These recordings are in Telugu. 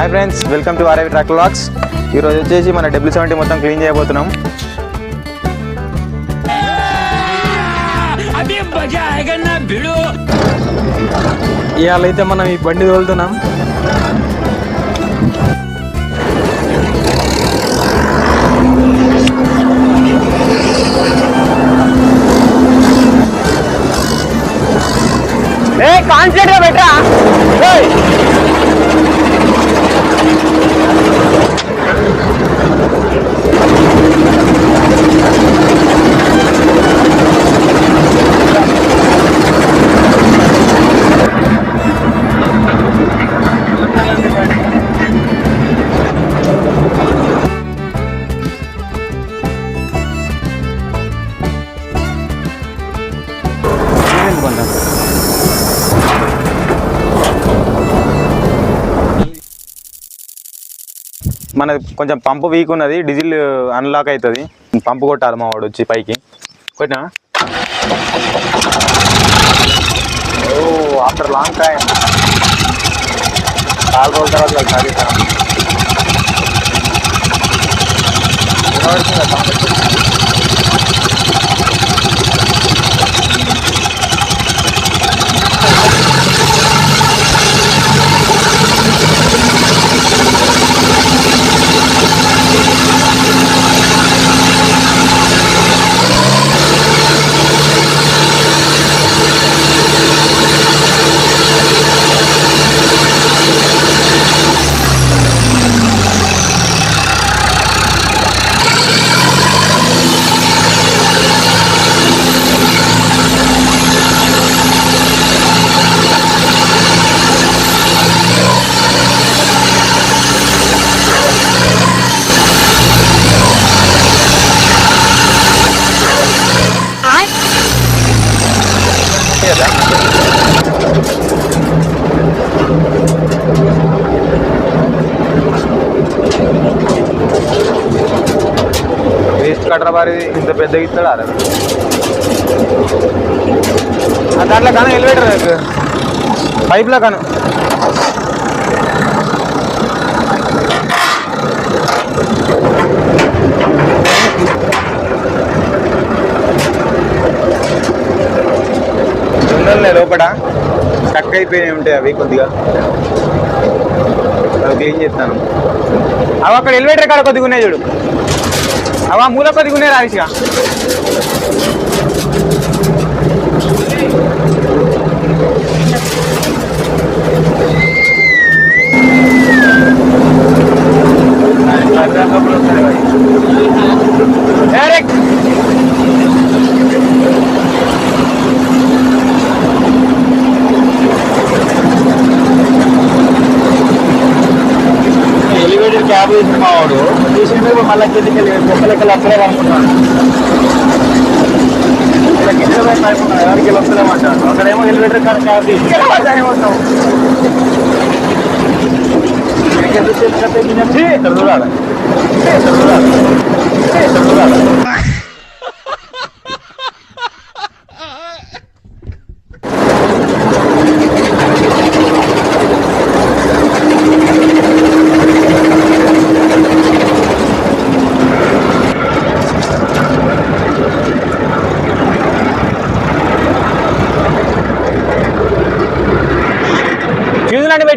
Hi friends welcome to RIV track locks ఈరోజు వచ్చేసి మన డబ్ల్యూ సెవెంటీ మొత్తం క్లీన్ చేయబోతున్నాం. ఇవాళ అయితే మనం ఈ బండి తోలుతున్నాం. కాన్సెంట్గా పెట్టా మన కొంచెం పంపు వీక్ ఉన్నది డీజిల్ అన్లాక్ అవుతుంది పంపు కొట్టాలి మా వాడు వచ్చి పైకి. కొట్టినా? ఓ ఆఫ్టర్ లాంగ్ టైం చాలా రోజుల తర్వాత నాకు ఇంత పెద్దగా అరే దాంట్లో కానీ ఎలివేటర్ పైప్లో కాను. జొన్నలే లోపల స్టక్ అయిపోయినాయి ఉంటాయి అవి కొద్దిగా. అవి క్లీన్ చేస్తాను. అవి అక్కడ ఎలివేటర్ కాడ కొద్దిగా ఉన్నాయి చూడు. అవి ఆ మూల కొద్దిగా ఉన్నాయి రావిష్గా డైరెక్ట్ ఎలివేటెడ్ క్యాబ్ వేసిన మా వాడు తీసిండు మళ్ళీ కిందకి వెళ్ళి కుక్కలకి అప్పుడే అనుకున్నాను ఇలా కింద పోయి అనుకున్నాను ఎవరికి వెళ్ళి వస్తలేమంటాను అక్కడేమో ఎలివేటర్ కాడ క్యాబ్ తీసి ఏమవుతావు ఎందుకు చేసినట్టు ఇక్కడ చూడాలి ఇక్కడ చూడాలి ఇక్కడ చూడాలి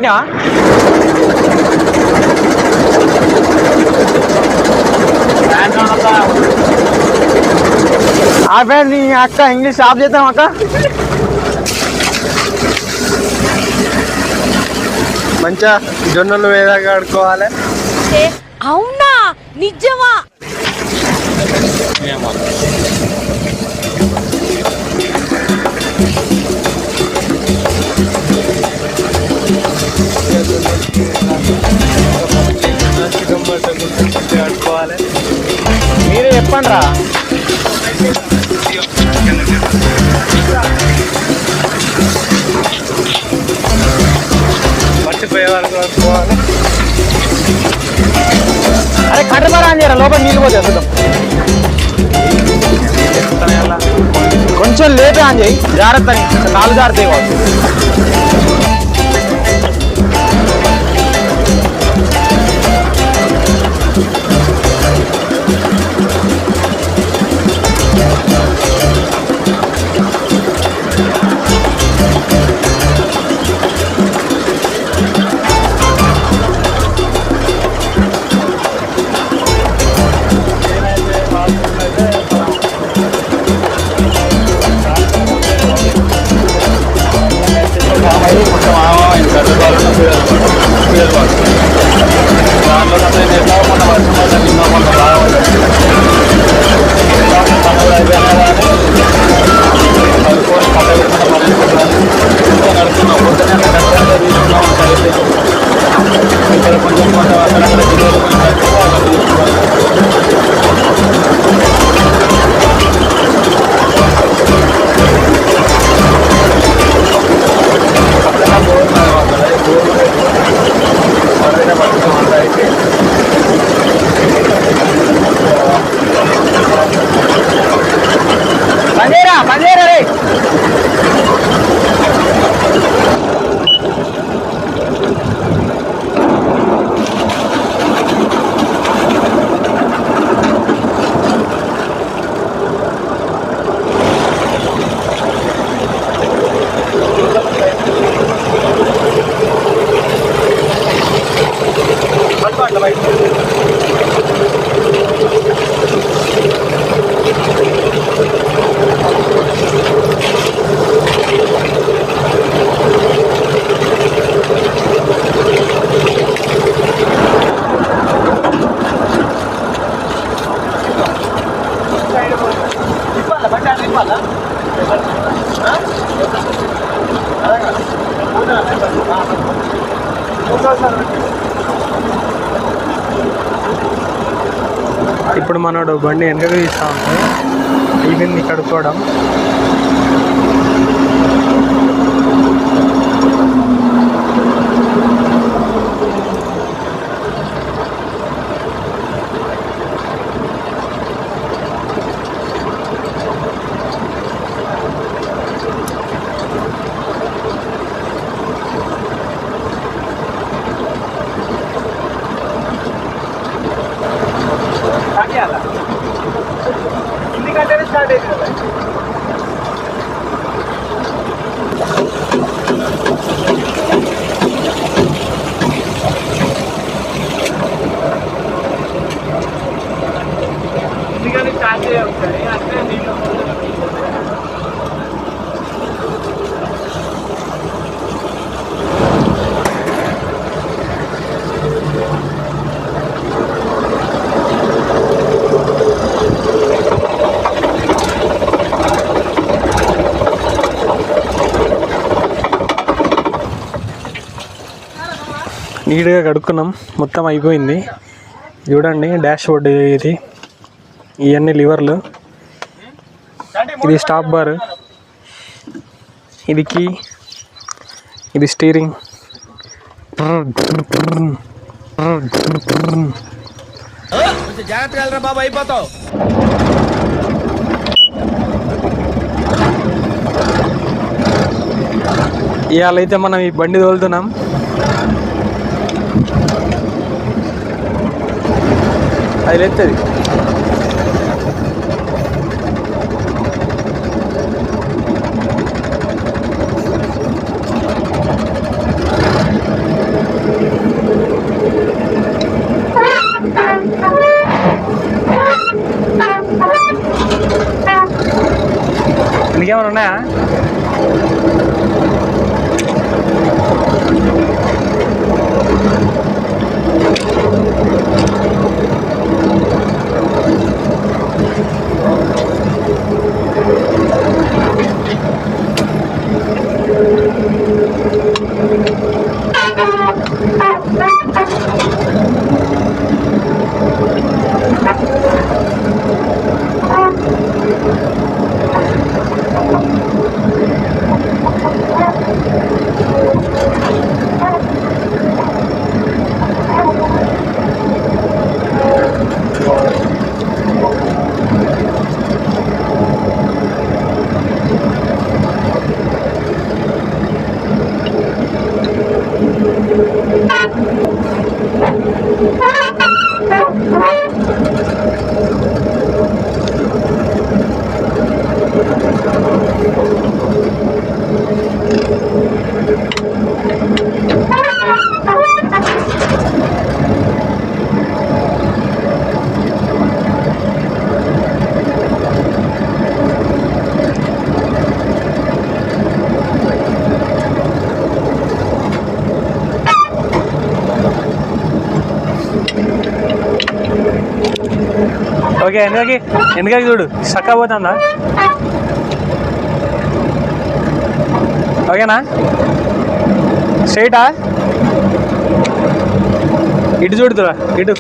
పెట్టినా ఆ? ఫ్రెండ్ నీ అక్క ఇంగ్లీష్ ఆఫ్ చేద్దాం అక్క. మంచిగా జొన్నలు వేదాగా ఆడుకోవాలి అవునా? నిజమా? చెప్పండి రా అరే కట్టబారా అని చేయరా లోపల నీళ్ళు పోతే చూద్దాం కొంచెం లేపే అని చేయి. జాగ్రత్త అని. కాలు జాగ్రత్త दे रे ఇప్పుడు మనడు బండి వెనకకు తీస్తా ఉంది అయిపోయింది కడుక్కోవడం ఇందుకంటేనే స్టార్ట్ అయింది కదా ఎందుకని స్టార్ట్ చేయాలి ఒకసారి అంటే నీళ్ళు నీట్గా కడుక్కున్నాం. మొత్తం అయిపోయింది. చూడండి డాష్ బోర్డ్ ఇది. ఇవన్నీ లివర్లు. ఇది స్టాప్ బార్. ఇది కీ. ఇది స్టీరింగ్. జాగ్రత్తగా బాబు అయిపోతావు ఇవాళ అయితే మనం ఈ బండి తోలుతున్నాం. అది లేస్తుంది ఇంకేమైనా ఉన్నాయా? ఓకే ఎందుకకి ఎందుకకి చూడు చక్కగా పోతుందా? ఓకేనా? స్ట్రైటా? ఇటు చూడుతురా ఇటు.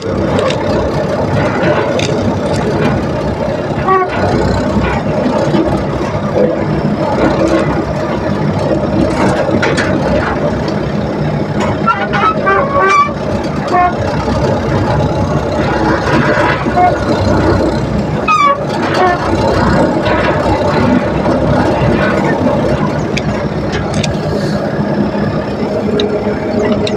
Thank you పెట్టి సో టైర్లకి అయితే రష్ వచ్చిందంతా ఆయిల్ కొట్టుకొని పక్క పెట్టుకున్నాం ఇప్పుడు అంతా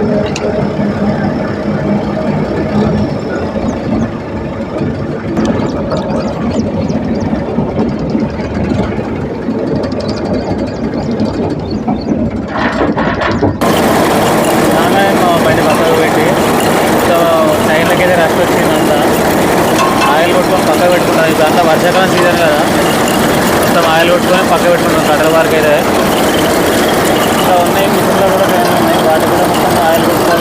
వర్షాకాలం సీజన్ కదా. మొత్తం ఆయిల్ కొట్టుకొని పక్క పెట్టుకుంటాం కట్టల వరకు అయితే. ఇంకా ఉన్నాయి మిషన్లో కూడా ఉన్నాయి వాటి కూడా మొత్తం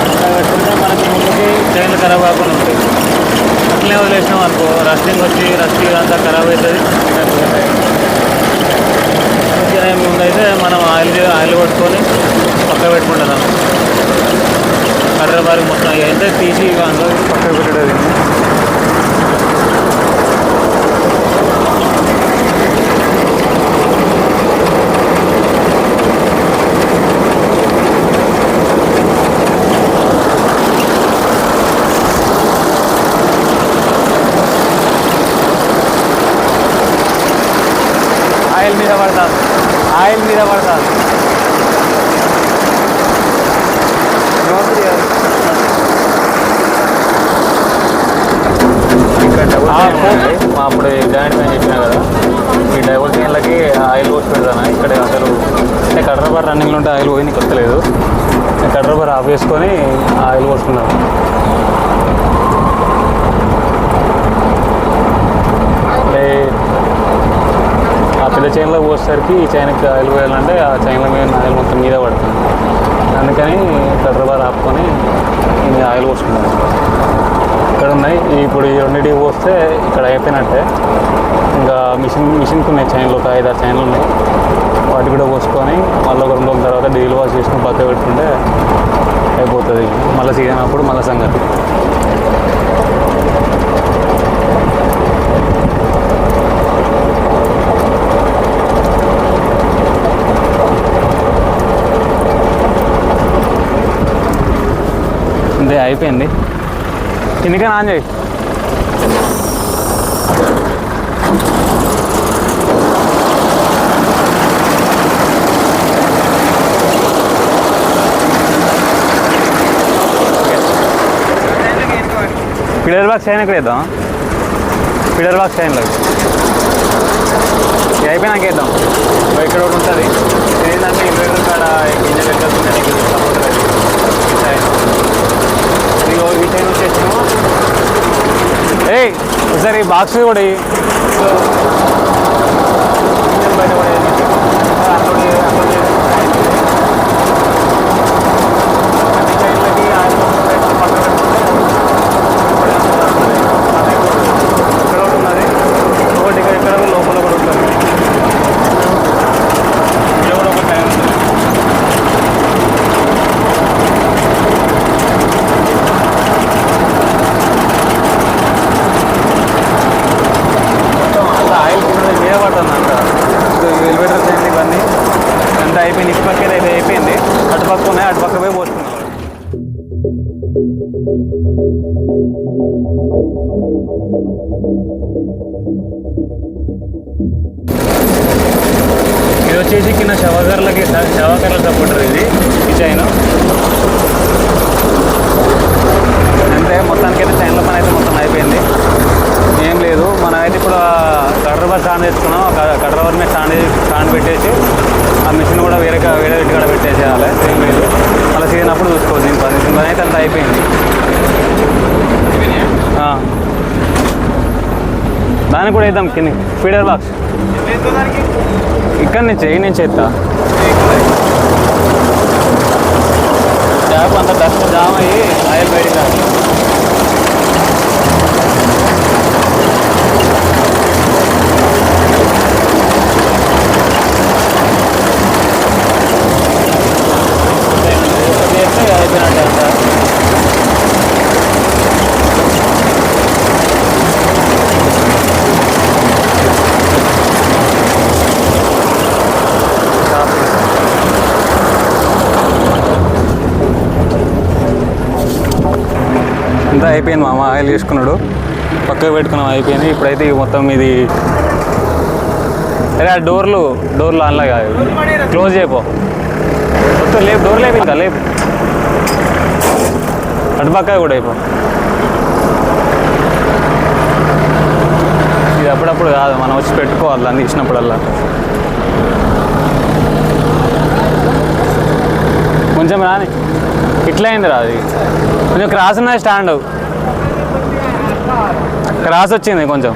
పక్క పెట్టుకుంటే మనకి ముందుకి ట్రైన్లు ఖరాబ్ కాకుండా ఉంటాయి అట్లనే వదిలేసినాం అనుకో రస్టింగ్ వచ్చి రస్టింగ్ అంతా ఖరాబ్ అవుతుంది. ముందైతే మనం ఆయిల్ ఆయిల్ కొట్టుకొని పక్క పెట్టుకుంటున్నాం బార్ మొత్తం అయితే తీసి అందులో పక్క పెట్టడం ఆయిల్ మీద పడతాను ఆయిల్ మీద పడతాను ఇక్కడ డబుల్ ఆ, చైన్ పో- ఉంది. మా అప్పుడు జాయింట్ ఫ్యాన్ చెప్పినా కదా. ఈ డైవర్ చైన్లకి ఆయిల్ పోసి పెడతాను ఇక్కడ అసలు అంటే కట్ర బార్ రన్నింగ్లో ఉంటే ఆయిల్ పోయి నీకు వస్తలేదు నేను కట్ర బార్ ఆఫ్ చేసుకొని ఆయిల్ పోసుకున్నాను అంటే ఆ పెద్ద చైన్లో పోసేసరికి ఈ చైన్కి ఆయిల్ పోయాలంటే ఆ చైన్ల మీద ఆయిల్ మొత్తం మీద పడుతుంది. అందుకని కట్ర బార్ ఆపుకొని నేను ఆయిల్ పోసుకున్నాను ఇక్కడ ఉన్నాయి. ఇప్పుడు ఈ రెండింటికి పోస్తే ఇక్కడ అయిపోయినట్టే. ఇంకా మిషన్ మిషన్కి ఉన్నాయి చైన్లు ఒక ఐదు ఆరు చైన్లు ఉన్నాయి. వాటి కూడా పోసుకొని మళ్ళీ ఒక రెండు రోజుల తర్వాత డీల్ వాష్ చేసుకుని పక్క పెట్టుకుంటే అయిపోతుంది. మళ్ళీ సీజన్ అప్పుడు మళ్ళీ సంగతి. అయిపోయింది. కిందికే ఆన్ చేయి. పిల్లర్ బాక్స్ అయినా ఇక్కడ వేద్దాం? పిల్లర్ బాక్స్ అయినా అయిపోయినాక వేద్దాం. ఇక్కడ ఒకటి ఉంటుంది. ఏంటంటే ఇన్వర్టర్ కాడ గింజలు ఎక్కడ నీకు సపోర్ట్ లేదు ఈ సైడ్ ఇదిగో ఈ టైం వచ్చేసాము ఏ ఒకసారి ఈ బాక్స్ కూడా దానికి కూడా వేద్దాం కింద. Feeder box. ఇక్కడ నుంచి ఈ నుంచి ఎత్తా. ట్యాప్ అంత డస్ట్ జామ్ అయ్యి ఆయిల్ బయటికి రాదు ఒకటి చేస్తే అయిపోయినట్టే అంతా అంతా అయిపోయింది మామ ఆయిల్ చేసుకున్నాడు పక్కకు పెట్టుకున్నాం అయిపోయింది. ఇప్పుడైతే మొత్తం ఇది అరే ఆ డోర్లు డోర్లు అన్లా కాదు క్లోజ్ చేయపో. మొత్తం లేపు డోర్ లేపు ఇంకా లేపు. అటు పక్క కూడా అయిపో. ఇది అప్పుడప్పుడు కాదు మనం వచ్చి పెట్టుకోవాలి దాన్ని ఇచ్చినప్పుడల్లా కొంచెం రాని. ఇట్లా అయింది రా అది. కొంచెం క్రాస్ ఉన్నది స్టాండ్ క్రాస్ వచ్చింది కొంచెం.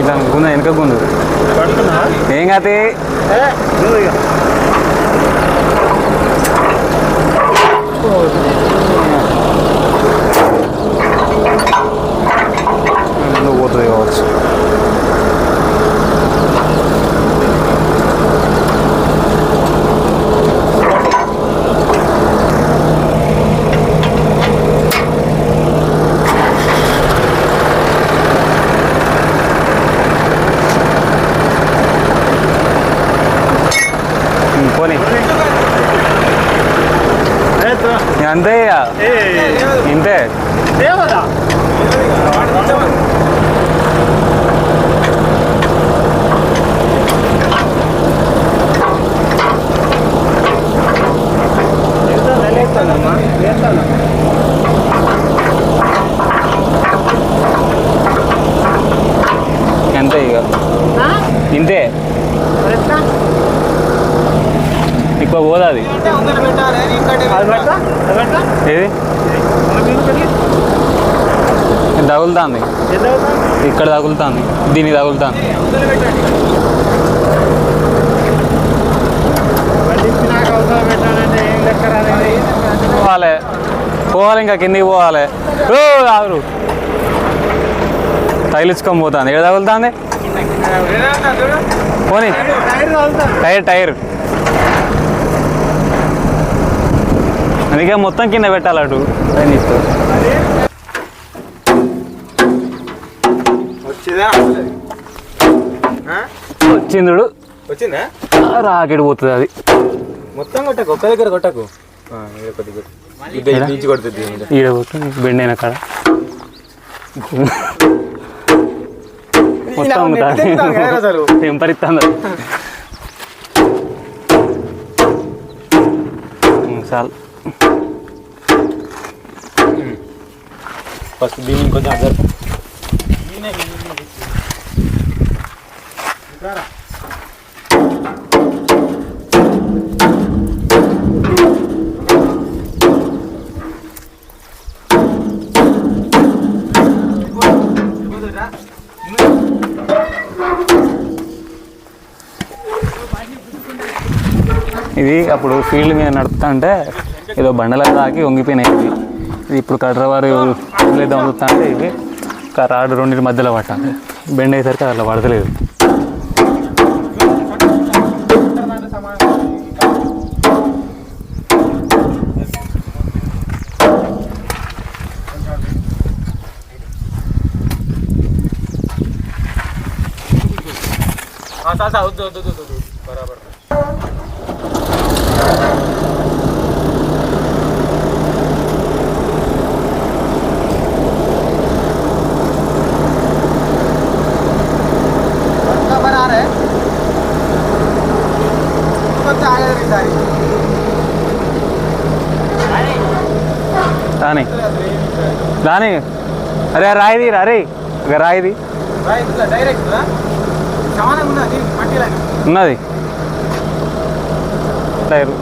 ఇట్లా గుంద వెనక గుందు. ఏం Ну вот и вот. ఇక ఇంతే అంతే ఇక ఇంతే ఎక్కువ పోదా అది ఏది ఇది తగులుతుంది. ఇక్కడ తగులుతుంది దీని తగులుతుంది. పోవాలి. పోవాలి ఇంకా కిందికి పోవాలి. ఓ తగిలించుకొని పోతుంది. ఎక్కడ తగులుతుంది? పోనీ. Tyre tyre. అందుకే మొత్తం కింద పెట్టాలి అటు. ట్రైన్ వచ్చిందుడు వచ్చిందా రాకెట్ పోతుంది అది. మొత్తం కొట్టకు ఒక్క దగ్గర కొట్టకు. బీచ్ కొడుతుంది ఈడ పోతుంది బెండ్ అయిన కాడ. మొత్తం టెంపర్ ఇస్తుంది చాలు. ఫస్ట్ దీన్ని కొంచెం అర్థం ఇది అప్పుడు ఫీల్డ్ మీద నడుపుతుంటే ఏదో బండలకు తాకి వంగిపోయినాయి ఇది ఇప్పుడు కట్రవారు లేద్దాం చూస్తా ఇవి. రాడు రెండింటి మధ్యలో పట్టాలి బెండ్ అయ్యేసరికి అలా పడతలేదు. రాని రాని అరే ఆ రాయిది అరే ఇక రాయిది ఉన్నది. టైరు.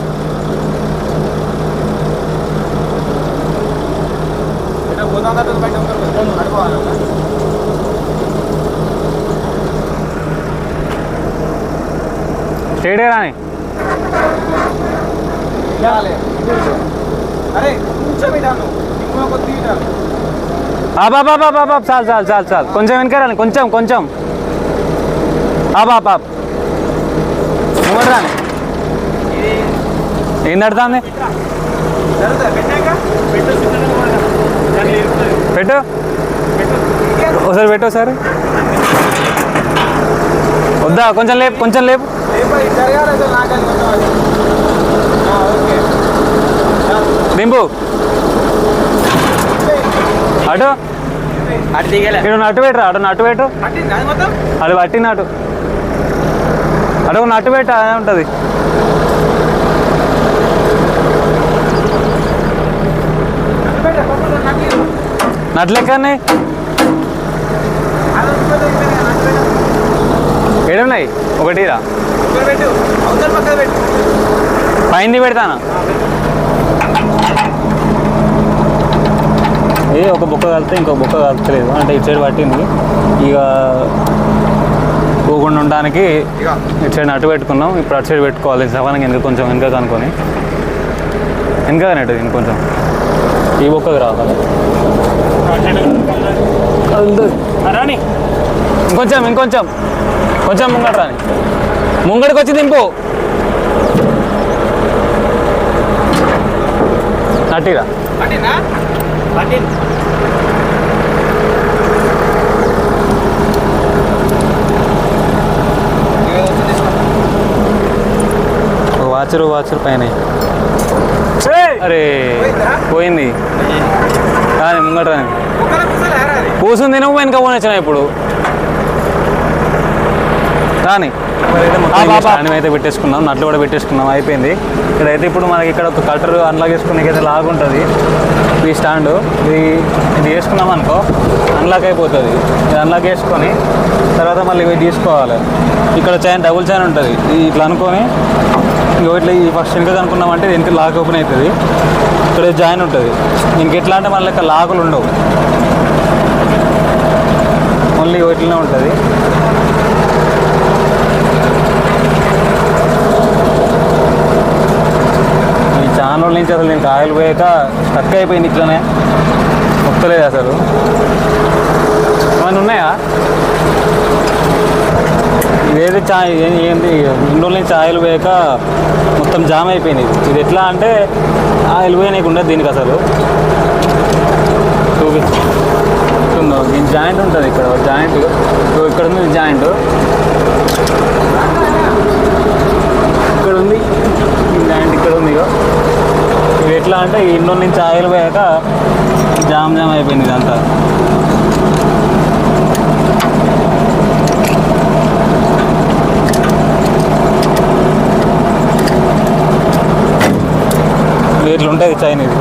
స్టేడే రాని? బాబా బాబా చాలు చాలు చాలు చాలు. కొంచెం వెనక రాని కొంచెం కొంచెం. ఆబా పాప్ ముంగడు రాని ఏం నడుతుంది? పెట్టు. ఒకసారి పెట్టు ఒకసారి. వద్దా కొంచెం లేపు కొంచెం లేపు. దింపు. అటు. అటు దిగలే. నట్టు పెట్టరా అటు నట్టు పెట్టు. అది పట్టినట్టు అటు నట్టు పెట్ట ఉంటుంది. నట్లెక్కనే ఏడున్నాయి? ఒకటి రా. పైంది పెడతానా? ఏ ఒక బొక్క కలిపితే ఇంకో బొక్క కలతలేదు అంటే ఇటు సైడ్ పట్టింది. ఇక పోకుండా ఉండడానికి ఇటు సైడ్ అటు పెట్టుకున్నాం. ఇప్పుడు అటు సైడ్ పెట్టుకోవాలి. సవానికి ఎందుకు కొంచెం వెనక అనుకొని. వెనక నెట్టు ఇంకొంచెం ఈ బొక్కకి రావాలి. రాని. ఇంకొంచెం ఇంకొంచెం. కొంచెం ముంగట రాని. ముంగడికి వచ్చి దింపు. నట్టిరా వాచరు వాచరు పైన. అరే పోయింది. కానీ ముంగట రాని. కూసుంది నువ్వు వెనక పోనొచ్చిన ఇప్పుడు? రాని. స్టాండ్ అయితే పెట్టేసుకున్నాం నట్లు కూడా పెట్టేసుకున్నాం అయిపోయింది. ఇక్కడైతే ఇప్పుడు మనకి ఇక్కడ ఒక కటర్ అన్లాక్ చేసుకునే అయితే లాగ్ ఉంటుంది. ఈ స్టాండ్ ఇది ఇది వేసుకున్నాం అనుకో అన్లాక్ అయిపోతుంది. ఇది అన్లాక్ చేసుకొని తర్వాత మళ్ళీ ఇవి తీసుకోవాలి. ఇక్కడ చైన్ డబుల్ చైన్ ఉంటుంది. ఇట్లా అనుకొని ఇంకో ఇట్లా ఈ ఫస్ట్ వెనుక అనుకున్నామంటే దీనికి లాక్ ఓపెన్ అవుతుంది. ఇక్కడ జాయిన్ ఉంటుంది. దీనికి ఎట్లా అంటే మళ్ళీ ఇక్కడ లాకులు ఉండవు. ఓన్లీ ఇట్లనే ఉంటుంది. రోజుల నుంచి అసలు నేను కాయలు పోయాక స్టక్ అయిపోయింది ఇట్లనే. మొక్కలేదు అసలు. ఏమైనా ఉన్నాయా? ఇదేది చాయ్ ఏంది? రెండు రోజుల నుంచి ఆయిల్ పోయాక మొత్తం జామ్ అయిపోయింది ఇది. ఎట్లా అంటే ఆయిల్ పోయినాక ఉండదు దీనికి అసలు. చూపించు దీని జాయింట్ ఉంటుంది ఇక్కడ. జాయింట్. ఇక్కడ ఉంది జాయింట్. ఇక్కడ ఉంది. ఈ ల్యాండ్ ఇక్కడ ఉంది ఇక ఇవి ఎట్లా అంటే ఇండోర్ నుంచి ఆయిల్ పోయాక జామ్ జామ్ అయిపోయింది ఇదంతా. ఇట్లుంటుంది చైన్ ఇది.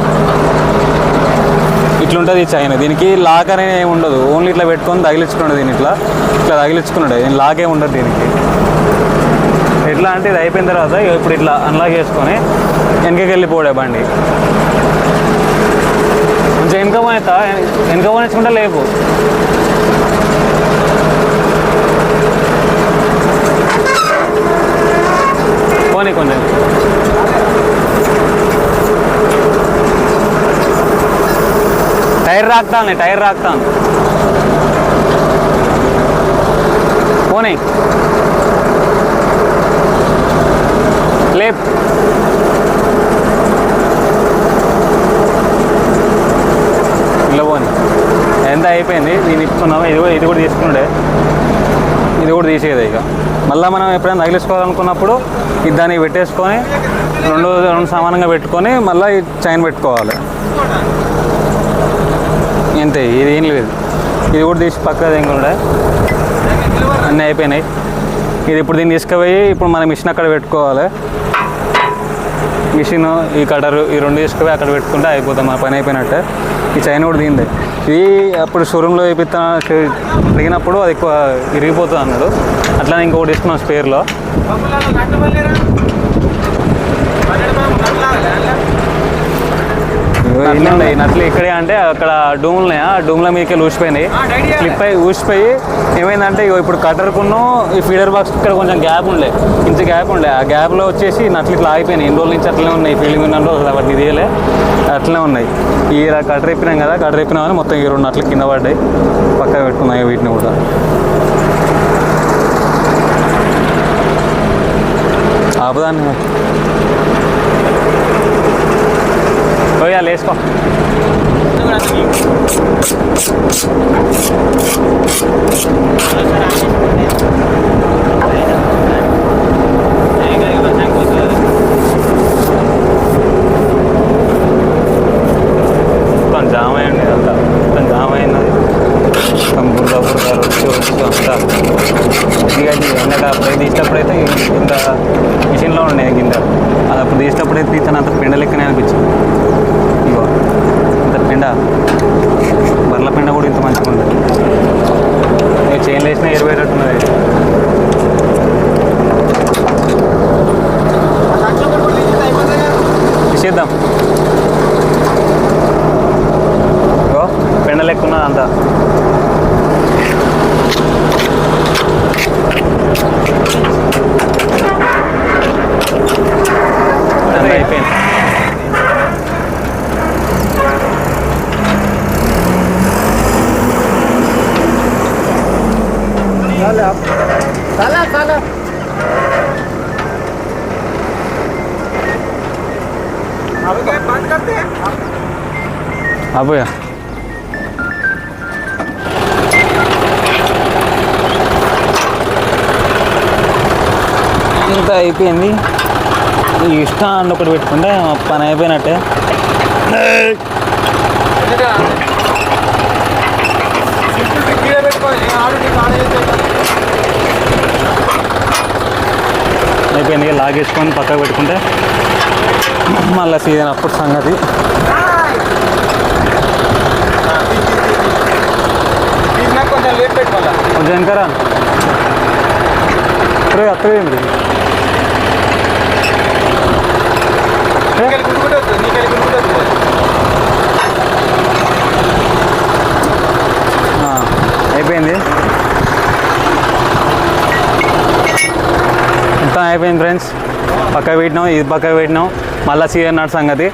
ఇట్లుంటుంది చైన్. దీనికి లాక్ అనేది ఏమి ఉండదు. ఓన్లీ ఇట్లా పెట్టుకొని తగిలించుకున్నాడు దీని ఇట్లా. ఇట్లా తగిలించుకున్నాడు. దీని లాక్ ఏమి ఉండదు దీనికి. ఎట్లా అంటే ఇది అయిపోయిన తర్వాత ఇగో ఇప్పుడు ఇట్లా అన్లాక్ చేసుకొని వెనకకి వెళ్ళిపోడే బండి. కొంచెం వెనక పోయితా వెనక పోనించుకుంటే లేపు. పోనీ కొంచెం. టైర్ రాక్తాను టైర్ రాక్తాను పోనీ. లేప్ ఇల్లబోని ఎంత అయిపోయింది? దీన్ని ఇస్తున్నాము ఇది కూడా ఇది కూడా తీసుకున్నాడే. ఇది కూడా తీసేది ఇక. మళ్ళీ మనం ఎప్పుడైనా తగిలించుకోవాలనుకున్నప్పుడు ఇది దానికి పెట్టేసుకొని రెండు రెండు సమానంగా పెట్టుకొని మళ్ళీ చైన్ పెట్టుకోవాలి. అంతే ఇది ఏం లేదు. ఇది కూడా తీసి పక్కన ఇంకొండే అన్నీ అయిపోయినాయి. ఇది ఇప్పుడు దీన్ని తీసుకుపోయి ఇప్పుడు మన మిషన్ అక్కడ పెట్టుకోవాలి. మిషన్ ఈ కటరు ఈ రెండు తీసుకుపోయి అక్కడ పెట్టుకుంటే అయిపోతాం మన పని అయిపోయినట్టే. ఈ చైన్ కూడా దీందే ఇది అప్పుడు షోరూంలో వేపిస్తా దిగినప్పుడు అది ఎక్కువ ఇరిగిపోతుంది అన్నాడు. అట్లానే ఇంకొకటి తీసుకున్నాం స్పేర్లో. ఇన్ని ఉన్నాయి. నట్లు ఇక్కడే అంటే అక్కడ డూములు ఉన్నాయి? ఆ డూమ్ల మీదకి ఊసిపోయినాయి క్లిప్ అయి ఊసిపోయి ఏమైందంటే ఇప్పుడు కట్టర్కును ఈ ఫీడర్ బాక్స్ ఇక్కడ కొంచెం గ్యాప్ ఉండే. ఇంత గ్యాప్ ఉండే. ఆ గ్యాప్లో వచ్చేసి నట్లు ఇట్లా ఆగిపోయినాయి. ఎన్ని రోజుల నుంచి అట్లనే ఉన్నాయి. ఫీల్డింగ్ ఉన్నప్పుడు అసలు వాటిని తీయలే. అట్లనే ఉన్నాయి. ఈ కట్టర్ ఎప్పినాం కదా కట్టర్ ఎప్పినామని మొత్తం ఈ రెండు నట్లు కింద పడ్డాయి. పక్కన పెట్టుకున్నాయి వీటిని కూడా. ఆపదాన్ని. పోయా వేసుకో మొత్తం జామ్ అయ్యండి అంతా మొత్తం జామ్ అయింది మొత్తం బురద బురద రొచ్చు రొచ్చు అంతా ఇక ఇంత మిషన్లో ఉండే కింద అది అప్పుడు తీసినప్పుడైతే తీసాను అంత పెండ లెక్కనే అనిపించింది ఇగో ఇంత పెండ. బర్ల పెండ కూడా ఇంత మంచిగా ఉంది ఇక చైన్లు వేసినా రెండు అయిపోయింది. ఈ ఇష్టాన్ని ఒకటి పెట్టుకుంటే పని అయిపోయినట్టే. అయిపోయింది లాగేసుకొని పక్కకు పెట్టుకుంటే మళ్ళీ సీజన్ అప్పుడు సంగతి. కొంచెం లేట్ పెట్టుకోవాలా కొంచెం వెనకరా అక్కడే అక్కడే ఉంది ఆ, అయిపోయింది. మొత్తం అయిపోయింది ఫ్రెండ్స్ పక్క పెట్టినాం ఇది పక్క పెట్టినాం. మళ్ళీ సీజన్ నాటి సంగతి.